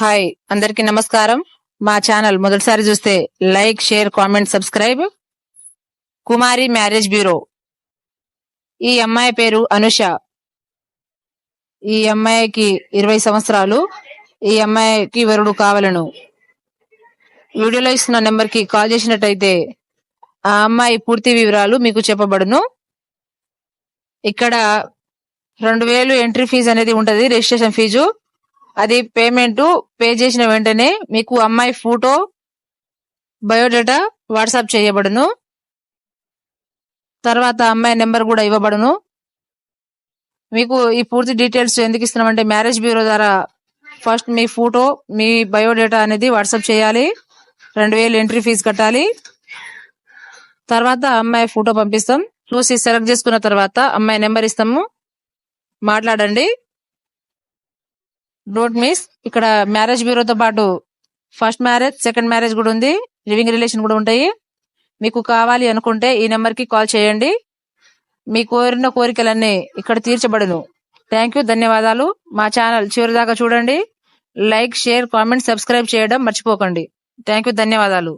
Hi అందరికీ నమస్కారం. మా ఛానల్ మొదటిసారి చూస్తే like share comment subscribe. Kumari marriage bureau. ఈ అమ్మాయి పేరు అనుష. ఈ అమ్మాయికి ఇరవై సంవత్సరాలు. ఈ అమ్మాయికి వరుడు కావలను. వీడియోలో ఇస్తున్న నెంబర్కి కాల్ చేసినట్టయితే ఆ అమ్మాయి పూర్తి వివరాలు మీకు చెప్పబడును. ఇక్కడ రెండు వేలు ఎంట్రీ ఫీజు అనేది ఉంటది రిజిస్ట్రేషన్ ఫీజు. అది పేమెంట్ పే చేసిన వెంటనే మీకు అమ్మాయి ఫోటో బయోడేటా వాట్సాప్ చేయబడును. తర్వాత అమ్మాయి నెంబర్ కూడా ఇవ్వబడును. మీకు ఈ పూర్తి డీటెయిల్స్ ఎందుకు ఇస్తున్నామంటే మ్యారేజ్ బ్యూరో ద్వారా ఫస్ట్ మీ ఫోటో మీ బయోడేటా అనేది వాట్సాప్ చేయాలి. రెండు వేలు ఎంట్రీ ఫీజు కట్టాలి. తర్వాత అమ్మాయి ఫోటో పంపిస్తాం. చూసి సెలెక్ట్ చేసుకున్న తర్వాత అమ్మాయి నెంబర్ ఇస్తాము. మాట్లాడండి. డోంట్ మిస్ ఇక్కడ మ్యారేజ్ బ్యూరోతో పాటు ఫస్ట్ మ్యారేజ్ సెకండ్ మ్యారేజ్ కూడా ఉంది. లివింగ్ రిలేషన్ కూడా ఉంటాయి. మీకు కావాలి అనుకుంటే ఈ నెంబర్కి కాల్ చేయండి. మీ కోరిన కోరికలన్నీ ఇక్కడ తీర్చబడును. థ్యాంక్ యూ ధన్యవాదాలు. మా ఛానల్ చివరి దాకా చూడండి. లైక్ షేర్ కామెంట్ సబ్స్క్రైబ్ చేయడం మర్చిపోకండి. థ్యాంక్ యూ ధన్యవాదాలు.